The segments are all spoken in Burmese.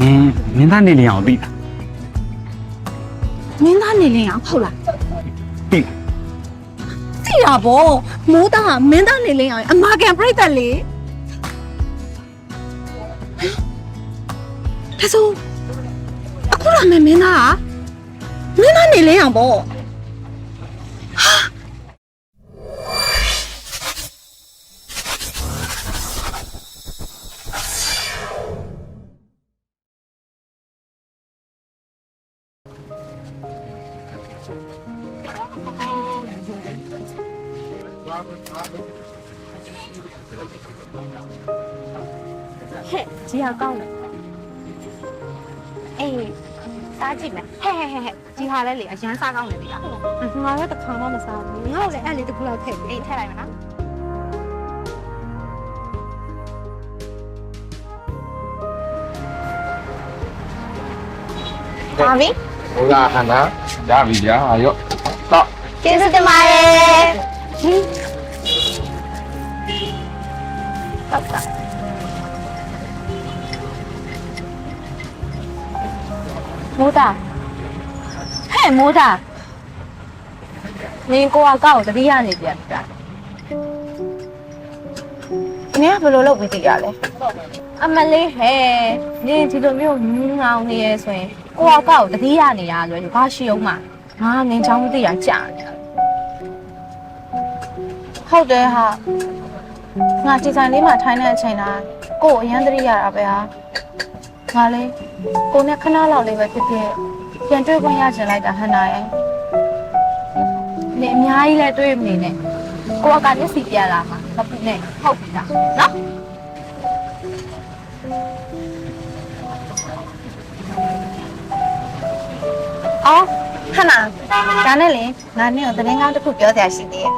နင်းမင်းသားနေလျအောင်သိတာမင်းသားနေလင်းအောင်ဟုတ်လားသိသိတာဗောမိုးသားကမင်းသားနေလင်းအောင်အမာကန်ပြိတ္တလေဒါဆိုအခုလာမယ်မင်းသားကမင်းသားနေလင်းအောင်ဗော ဟဲ့ကြီးဟာကောင်းတယ်အေးစားကြည့်မယ်ဟဲ့ဟဲ့ဟဲ့ဟဲ့ဒီဟာလဲလေအရန်စားကောင်းတယ်လေငါလည်းတစ်ခါမှမစားဘူးငါ့ကိုလည်းအဲ့လေတစ်ခုလောက်ထည့်ပေးအေးထည့်လိုက်မယ်နော်ပါပြီဟိုကဟန်နာရပြီဗျာဟာရော့တော့ကျေးဇူးတင်ပါတယ်ဟင်းဟုတ်ကဲ့ မိုးတာဟဲ့မိုးတာနင်ကိုကကောက်ကိုတတိယနေပြန်ပြီလားနင်ကဘယ်လိုလုပ်ပြီးသိရလဲအမလေးဟဲ့နင်ဒီလိုမျိုးငင်းငောင်းနေရဲဆိုရင်ကိုကကောက်ကိုတတိယနေရလွယ်ဘာရှိအောင်မငါနင်ချောင်းမသိရကြာနေတယ်ဟုတ်တယ်ဟာငါဒီဇိုင်လေးမှာထိုင်းတဲ့အချိန်တိုင်းကို့ကိုအရန်သတိရတာပဲဟာငါလေး ကိုနဲ့ခဏလောက်လေးပဲဖြစ်ဖြစ်ပြန်တွေ့ခွင့်ရချင်လိုက်တာဟန်နာရဲ့နင်အများကြီးလဲတွေးမနေနဲ့ကိုကကမျက်စိပြလာမှာမပူနဲ့ဟုတ်ပြီလားနော်အော်ဟန်နာဒါနဲ့လေငါနင့်ကိုသတင်းကောင်းတစ်ခုပြောစရာရှိသေးရဲ့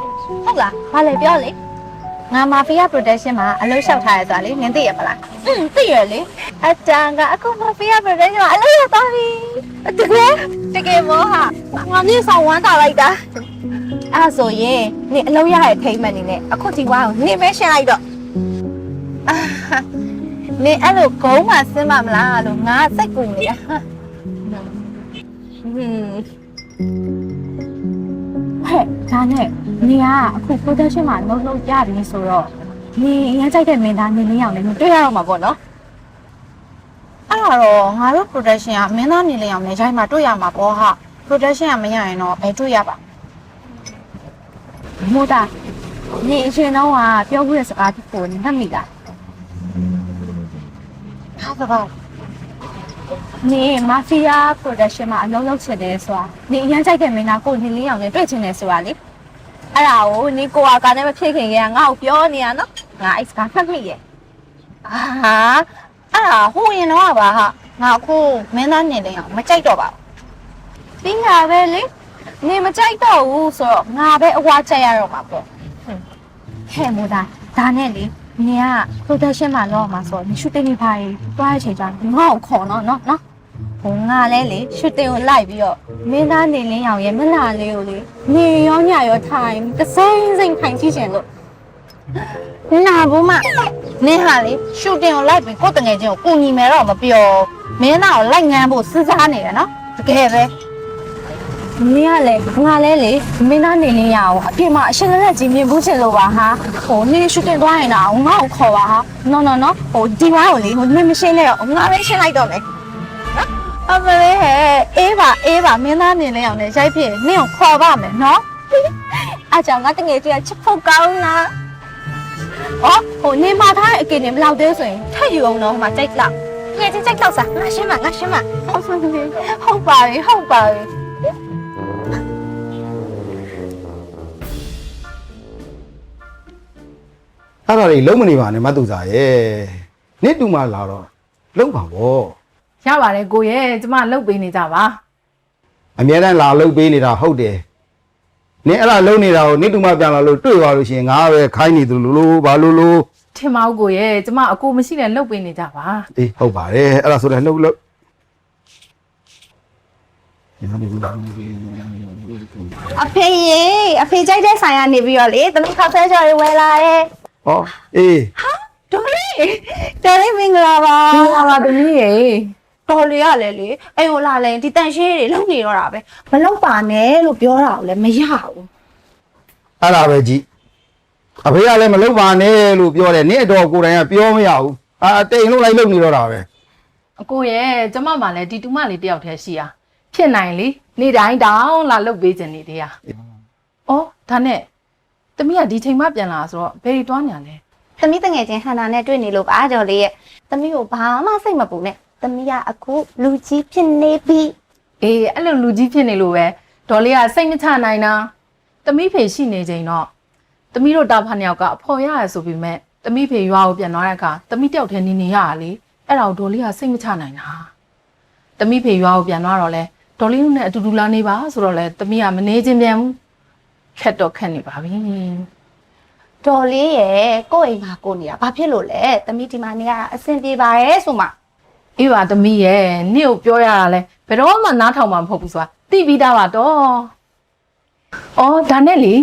ဟုတ်လားဘာလဲပြောလေ ငါမာဖီးယား protection မှာအလုပ်လျှောက်ထားရဆိုတာလေနင်သိရမလားอืมသိရလေအတန်ကအခုမာဖီးယား protection မှာအလုပ်ရသွားပြီတကယ်တကယ်မောဟာငါနင့်ဆောင်ဝမ်းတာလိုက်တာအဲ့ဒါဆိုရင်နင်အလုံးရရဲ့ထိမ့်မှန်နေနဲ့အခုဒီဝါကိုနင်မဲရှင်းလိုက်တော့အာနင်အဲ့လိုဂုံးမှဆင်းမမလားလို့ငါစိတ်ကူနေတာဟွန်းဟဲ့ဒါနဲ့ နေကအခု production မှာလုံးလုံးကြပြီဆိုတော့နေအရင်ကြိုက်တဲ့မင်းသားနေလေးအောင်လည်းတွေ့ရတော့မှာပေါ့နော်အဲ့ဒါတော့ငါတို့ protection ကမင်းသားနေလေအောင်နေချိုင်းမှာတွေ့ရမှာပေါ့ဟာ protection ကမရရင်တော့ဘယ်တွေ့ရပါမို့တာနေအရှင်တော့ကပြောခုတဲ့စကားတစ်ခုနဲ့မှတ်မိလားဟာစကားနေမာဖီးယား production မှာအလုံးလုံးချင်တယ်ဆိုတာနေအရင်ကြိုက်တဲ့မင်းသားကိုနေလေးအောင်လည်းတွေ့ချင်တယ်ဆိုတာလေ အဲ့ဒါကိုနေကိုကကနဲ့မဖြစ်ခင်ကငါ့ကိုပြောနေရနော်ငါအဲ့စကားမှတ်မိရဲ့အာဟာအဲ့ဒါဟိုရင်တော့ကပါဟာငါအခုမင်းသားနေလေအောင်မကြိုက်တော့ပါဘူးပြီးတာပဲလေနေမကြိုက်တော့ဘူးဆိုတော့ငါပဲအဝါချက်ရတော့မှာပေါ့ဟွန်းဟဲ့မို့သားဒါနဲ့လေနေက production မှာလောက်မှာဆိုတော့နေ shooting နေပါရေးတွားရချိန်ကျရင်ငါ့ကိုခေါ်နော်နော်နော် ဟိုငါလဲလေ shooting ကိုလိုက်ပြီးတော့မင်းသားနေလင်းရောင်ရဲ့မျက်နှာလေးကိုလေနေရောညရောထိုင်တစိမ့်စိမ့်ထိုင်ကြည့်ရှင်လို့နာဘူးမနင်းဟာလေရှူတင်ကိုလိုက်ပြီးကိုယ်တငယ်ချင်းကိုကူညီမယ်တော့မပြောမင်းသားကိုလိုက်ငန်းဖို့စဉ်းစားနေတယ်နော်တကယ်ပဲမင်းကလည်းငါလဲလေမင်းသားနေလင်းရအောင်အပြင်မှာအရှင်လက်ကြီးမြင်ဘူးချင်လို့ပါဟာဟိုနေ shooting သွားရင်တော့ငါ့ကိုခေါ်ပါဟာနော်နော်နော်ဟိုဒီဝါကိုလေဟိုနေမရှင်းနဲ့တော့ငါပဲရှင်းလိုက်တော့မယ် အမလေးဟဲ့အေးပါအေးပါမင်းသားနေလေအောင်လေရိုက်ဖြစ်နင့်ကိုခေါ်ပါမယ်နော်အားကြောင့်ငါတငယ်ချင်းကချစ်ဖို့ကောင်းလားအော်ဟိုနေမှာထားတဲ့အကင်နေမလောက်သေးဆိုရင်ထက်ယူအောင်တော့ဟိုမှာကြိုက်လောက်ငယ်ချင်းကြိုက်လောက်စားငါရှင်းမှာငါရှင်းမှာဟုတ်ပါပြီဟုတ်ပါပြီဟုတ်ပါပြီအဲ့ဒါတွေလုံးမနေပါနဲ့မတူစားရဲ့နေ့တူမှလာတော့လုံးပါဗော ရပါတယ်ကိုရဲ့ကျမလှုပ်ပေးနေကြပါအများတန်းလာလှုပ်ပေးနေတာဟုတ်တယ်နင်အဲ့ဒါလုံးနေတာကိုနေ့တူမှပြန်လာလို့တွေ့သွားလို့ရှိရင်ငါပဲခိုင်းနေသူလိုလိုဘာလိုလိုထင်ပါဦးကိုရဲ့ကျမအကိုမရှိတဲ့လှုပ်ပေးနေကြပါအေးဟုတ်ပါတယ်အဲ့ဒါဆိုလည်းလှုပ်လှုပ်ညနေဘူးလားအဖေရေအဖေကြိုက်တဲ့ဆိုင်ကနေပြီးတော့လေသမီးခါဖဲကြော်တွေဝယ်လာတယ်ဟောအေးဒေါ်လေးဒေါ်လေးမင်္ဂလာပါမင်္ဂလာပါသမီးရေ တော်လေးရလေလေအိမ်ကိုလာလဲဒီတန်ရှင်းတွေလုံနေတော့တာပဲမလုံပါနဲ့လို့ပြောတာကိုလည်းမရဘူးအဲ့ဒါပဲကြည့်အဖေကလည်းမလုပ်ပါနဲ့လို့ပြောတယ်နင့်အတော်ကိုယ်တိုင်ကပြောမရဘူးအာတိမ်လို့လိုက်လုပ်နေတော့တာပဲအကိုရဲ့ကျမမှလည်းဒီတူမလေးတယောက်တည်းရှိရဖြစ်နိုင်လေနေ့တိုင်းတောင်လာလုပ်ပေးခြင်းနေတည်းရအော်ဒါနဲ့တမီးကဒီချိန်မှပြန်လာဆိုတော့ဘယ်ရီတွားညာလဲသမီးတငယ်ချင်းဟန်နာနဲ့တွေ့နေလို့ပါတော်လေးရဲ့သမီးကိုဘာမှစိတ်မပူနဲ့ သမီးကအခုလူကြီးဖြစ်နေပြီအေးအဲ့လိုလူကြီးဖြစ်နေလို့ပဲဒေါ်လေးကစိတ်မချနိုင်တာတမီးဖေရှိနေချိန်တော့တမီးတို့တာဖာနှစ်ယောက်ကအဖော်ရရဆိုပြီးမဲ့တမီးဖေရွာကိုပြန်သွားတဲ့အခါတမီးတယောက်တည်းနေနေရတာလေအဲ့ဒါကိုဒေါ်လေးကစိတ်မချနိုင်တာတမီးဖေရွာကိုပြန်သွားတော့လဲဒေါ်လေးတို့နဲ့အတူတူလာနေပါဆိုတော့လဲတမီးကမနေခြင်းပြန်ဘူးခက်တော့ခက်နေပါပြီတော်လေးရဲ့ကိုယ့်အိမ်မှာကိုနေတာဘာဖြစ်လို့လဲသမီးဒီမှာနေရတာအဆင်ပြေပါရဲ့ဆိုမှ အေးပါတမီးရဲ့နေ့ကိုပြောရတာလဲဘယ်တော့မှနားထောင်မှာမဟုတ်ဘူးဆိုတာသိပြီးသားပါတော့အော်ဒါနဲ့လေ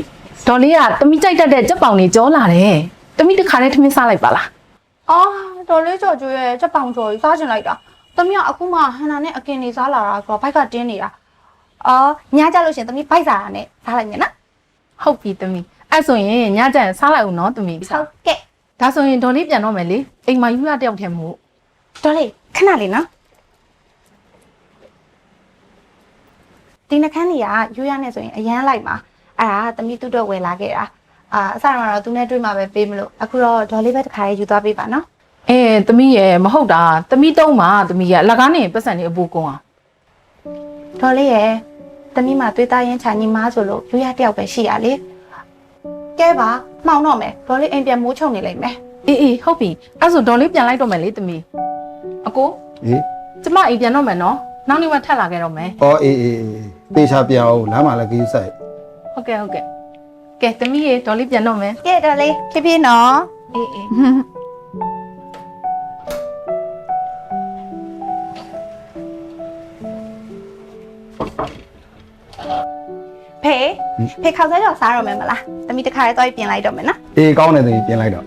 ဒေါ်လေးကတမီးကြိုက်တတ်တဲ့ကြက်ပေါင်တွေကြောလာတယ်တမီးတစ်ခါလေးထမင်းစားလိုက်ပါလားအော်တော်လေးကြော်ကျွေးရဲ့ချက်ပောင်ကြော်ကြီးစားချင်လိုက်တာသမီးကအခုမှဟန်နာနဲ့အကင်နေစားလာတာဆိုတော့ဘိုက်ကတင်းနေတာအော်ညကြလို့ရှရင်သမီးဘိုက်စားတာနဲ့စားလိုက်မယ်နော်ဟုတ်ပြီတမီးအဲ့ဆိုရင်ညကျရင်စားလိုက်ဦးနော်တမီးဟုတ်ကဲ့ဒါဆိုရင်ဒေါ်လေးပြန်တော့မယ်လေအိမ်မှာယူရတယောက်တည်းမဟုတ်တော်လေး ခဏလေးနော်ဒီနှခမ်းကြီးကယူရနဲ့ဆိုရင်အရန်လိုက်ပါအဲ့ဒါသမီးတူတော့ဝယ်လာခဲ့တာအာအစတော့တော့သူနဲ့တွေ့မှပဲပေးမလို့အခုတော့ဒေါ်လေးပဲတစ်ခါရေးယူသွားပေးပါနော်အဲတမီးရဲ့မဟုတ်တာတမီးတုံးမှာတမီးကအလကားနေပတ်စံနေအပူကုန်အောင်ဒေါ်လေးရဲ့သမီးမှာသွေးသားရင်ချာညီမားဆိုလို့ယူရတယောက်ပဲရှိရလေကဲပါမှောင်တော့မယ်ဒေါ်လေးအိမ်ပြန်မိုးချုံနေလိမ့်မယ်အေးအေးဟုတ်ပြီအဲ့ဆိုဒေါ်လေးပြန်လိုက်တော့မယ်လေတမီး အကိုဟေးကျမအိမ်ပြန်တော့မယ်နော်နောက်နေ့မှထပ်လာခဲ့တော့မယ်ဩအေးအေးအေးတေချာပြန်အောင်လမ်းမှာလည်းခီးဆိုင်ဟုတ်ကဲ့ဟုတ်ကဲ့ကဲတမီးရေဒေါ်လေးပြန်တော့မယ်ကဲဒေါ်လေးဖြည်းဖြည်းနော်အေးအေးဖေဖေခောက်စားကြော်စားတော့မယ်မလားသမီးတစ်ခါလေးသွားပြီးပြင်လိုက်တော့မယ်နော်အေးကောင်းတယ်တည်းပြင်လိုက်တော့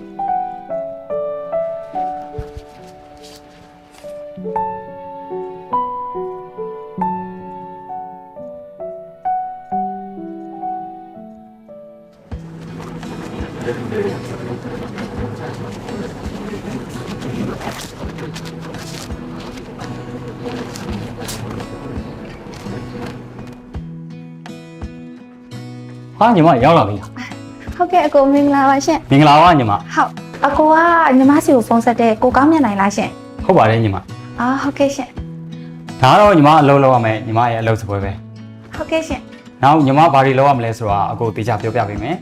ဟာညီမရောက်လာပြီလားဟုတ်ကဲ့အကိုမင်္ဂလာပါရှင်မင်္ဂလာပါညီမဟုတ်အကိုကညီမစီကိုဖုန်းဆက်တဲ့ကိုကောင်းမြတ်နိုင်လားရှင်ဟုတ်ပါတယ်ညီမအာဟုတ်ကဲ့ရှင်ဒါကတော့ညီမအလုပ်လုပ်ရမယ်ညီမရဲ့အလုပ်စပွဲပဲဟုတ်ကဲ့ရှင်နောက်ညီမဘာတွေလုပ်ရမလဲဆိုတာအကိုတေချာပြောပြပေးမယ်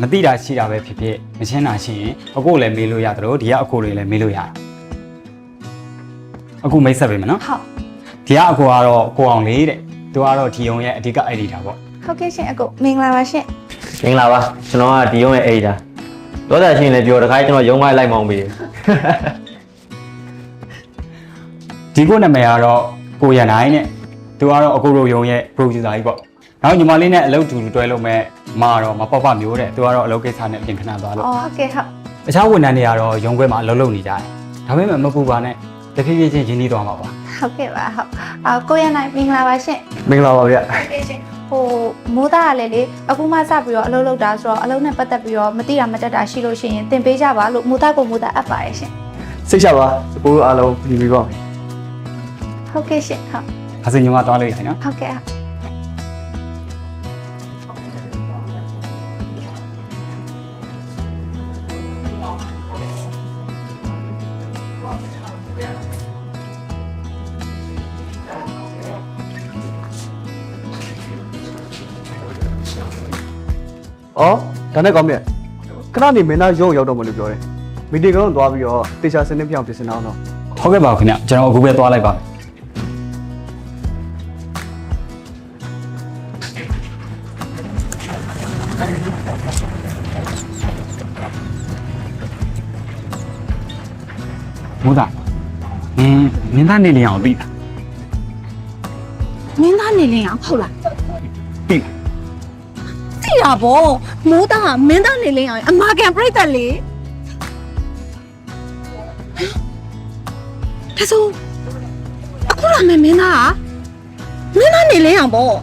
မသိတာရှိတာပဲဖြစ်ဖြစ်မရှင်းတာရှိရင်အကိုလည်းမေးလို့ရတယ်လို့ဒီကအကိုတွေလည်းမေးလို့ရတယ်အခုမိတ်ဆက်ပေးမယ်နော်ဟုတ်ဒီကအကိုကတော့ကိုအောင်လေးတဲ့သူကတော့ဒီယုံရဲ့အဓိက editor ပေါ့ ဟုတ်ကဲ့ရှင်အကိုမင်္ဂလာပါရှင်မင်္ဂလာပါကျွန်တော်ကဒီရုံးရဲ့ editor ပြောတာချင်းလည်းပြောတခါကျွန်တော်ရုံးခိုင်းလိုက်မောင်းပေးတယ်ဒီကိုနာမည်ကတော့ကိုရန်နိုင်တဲ့သူကတော့အကိုတို့ယုံရဲ့ producer ကြီးပေါ့နောက်ညီမလေးနဲ့အလုပ်တူတူတွဲလုပ်မဲ့မကတော့မပေါက်ပမျိုးတဲ့သူကတော့အလုပ်ကိစ္စနဲ့ပြင်ခဏသွားလို့အော်ဟုတ်ကဲ့ဟုတ်တခြားဝန်ထမ်းတွေကတော့ရုံးခွဲမှာအလုပ်လုပ်နေကြတယ်ဒါပေမဲ့မပူပါနဲ့တဖြည်းဖြည်းချင်းရင်းနှီးသွားမှာပါဟုတ်ကဲ့ပါဟုတ်အာကိုရနိုင်မင်္ဂလာပါရှင်မင်္ဂလာပါဗျဟုတ်ကဲ့ရှင် ဟိုမိုးသားကလည်းလေအခုမှစပြီးတော့အလုပ်လုပ်တာဆိုတော့အလုပ်နဲ့ပတ်သက်ပြီးတော့မတိတာမတက်တာရှိလို့ရှိရင်သင်ပေးကြပါလို့မိုးသားကိုမိုးသားအပ်ပါတယ်ရှင်စိတ်ချပါစပိုးအားလုံးပြီးပြီးပါမယ်ဟုတ်ကဲ့ရှင်ဟုတ်အစင်ညီမသွားလိုက်ခိုင်းနော်ဟုတ်ကဲ့ အော်ဒါနဲ့ကောင်းမြတ်ခဏနေမင်းသားရုံရောက်တော့မလို့ပြောတယ်။မီတီကတော့သွားပြီးတော့တေချာစနစ်ပြောင်းပြင်ဆင်အောင်တော့ဟုတ်ကဲ့ပါခင်ဗျကျွန်တော်အခုပဲသွားလိုက်ပါမိုးသားအင်းမင်းသားနေလျင်အောင်ပြီလားမင်းသားနေလင်းအောင်ဟုတ်လားပြီသိ တာဗောမိုးသားဟာမင်းသားနေလင်းအောင်အမာကန်ပြိတ္တလေဒါဆိုအခုလာမယ်မင်းသားဟာမင်းသားနေလင်းအောင်ဗောဟာ